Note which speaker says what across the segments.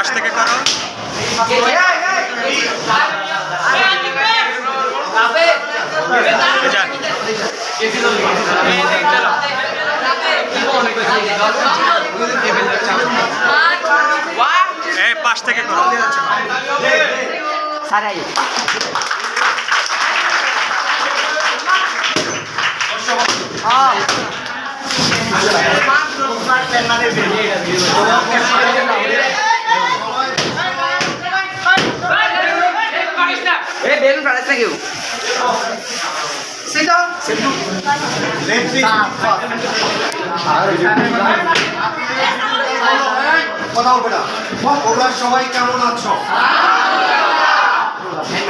Speaker 1: পাশ থেকে করো। পাশ থেকে করো।
Speaker 2: সারাই এ বেলুন কাটাস না
Speaker 3: তোমরা সবাই কেমন আছো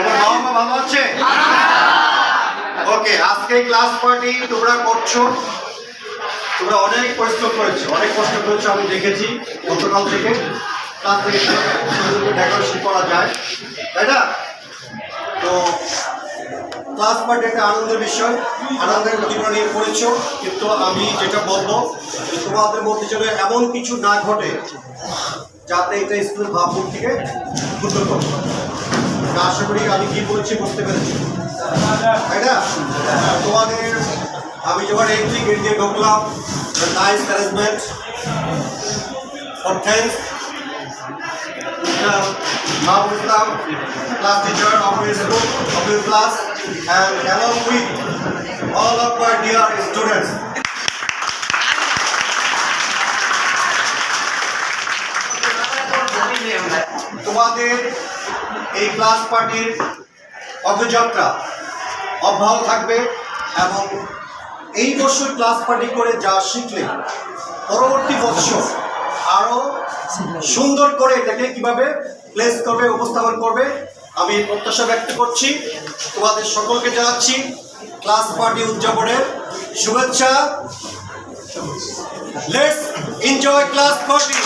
Speaker 3: বাবা মা ভালো আছে ওকে আজকে ক্লাস পার্টি তোমরা করছ। তোমরা অনেক পরিশ্রম করেছ, অনেক কষ্ট করেছ, আমি দেখেছি গতকাল থেকে। ক্লাস থেকে ডেকোরেশন করা যায়। তাই না? তো ক্লাস পার্টি একটা আনন্দের বিষয়, আনন্দের তোমরা নিয়ে পড়েছো। কিন্তু আমি যেটা বলব তোমাদের মধ্যে যেন এমন কিছু না ঘটে, যাতে এটা স্কুল ভাবমূর্তি থেকে ক্ষুদ্র করতে। আশা করি আমি কি বলছি বুঝতে পেরেছি। তাই না? তোমাদের, আমি যখন এন্ট্রি গেট দিয়ে ঢুকলাম nice management for thanks Mahmoud Islam, class teacher of his school, of his class, and along with all of my dear students. তোমাদের এই ক্লাস পার্টির পদযাত্রা অব্যাহত থাকবে এবং এই বছর ক্লাস পার্টি করে যা শিখলে পরবর্তী বছর আরও সুন্দর করে এটাকে কীভাবে প্লেস করবে, উপস্থাপন করবে, আমি প্রত্যাশা ব্যক্ত করছি। তোমাদের সকলকে জানাচ্ছি ক্লাস পার্টি উদযাপনের শুভেচ্ছা। Let's enjoy class party